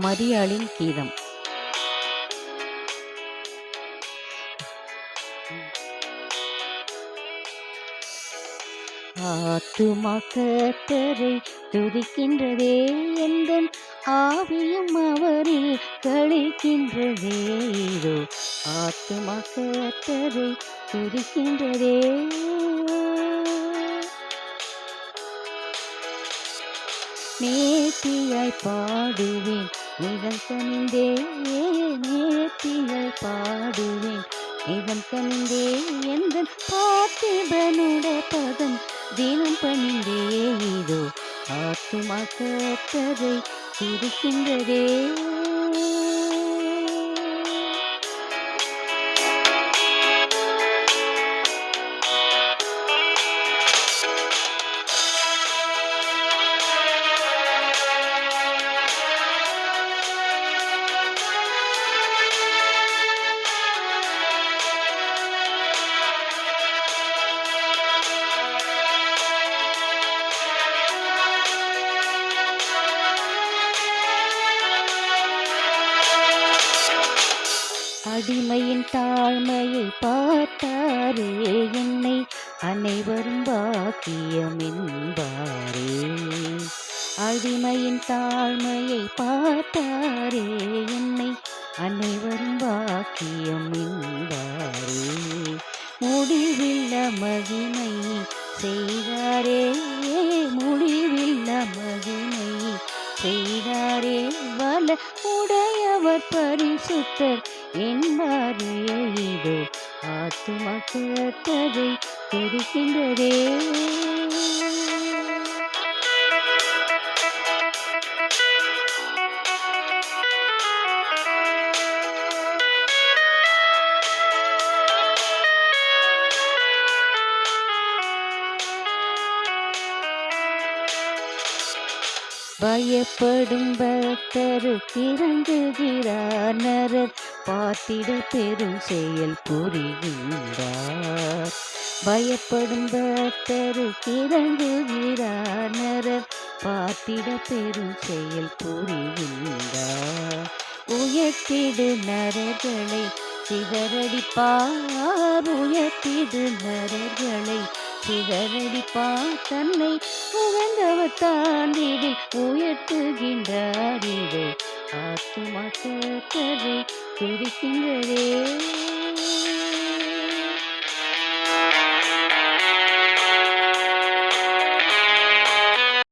மரியாளின் கீதம். ஆத்துமா கர்த்தரை துதிக்கின்றதே எந்த ஆவியும் அவரில் கழிக்கின்றதே இதோ. ஆத்துமா கர்த்தரை துதிக்கின்றதே. நேர்த்தியாய் பாடுவேன். நிதம் கனிந்தே நேர்த்திகள் பாடுவேன். நிதம் கனிந்தே எந்த பார்த்திபனுட பதம் தினம் பணிந்தே இதோ ஆத்துமா கத்தரை துதிக்கின்றதே அடிமையின் தாழ்மையை பார்த்தாரே என்னை. அனைவரும் பாக்கியம் என்பாரே. அடிமையின் தாழ்மையை பார்த்தாரே என்னை. அனைவரும் பாக்கியம் என்பாரே. முடிவில்ல மகிமை செய்தாரே. முடிவில்ல மகிமை செய்தாரே. வல உடையவர் பரிசுத்தர் என்பாரே இதோ ஆத்துமா கத்தரை துதிக்கின்றதே பயப்படும் பக்தருக்கு இறங்குகிறார். நரர் பார்த்திட பெரும் செயல் புரிகின்றார். பயப்படும் பக்தருக்கு இறங்குகிறார். நரர் பார்த்திட பெரும் செயல் புரிகின்றார். உயர்த்திடு நரர்களை சிதறடிப்பார். உயர்த்திடு நரர்களை சிதறடிப்பார் தன்னை உகந்தவர் தாண்டிடில் உயர்த்துகின்றார் இதோ ஆத்துமா கத்தரை துடிக்கின்றதே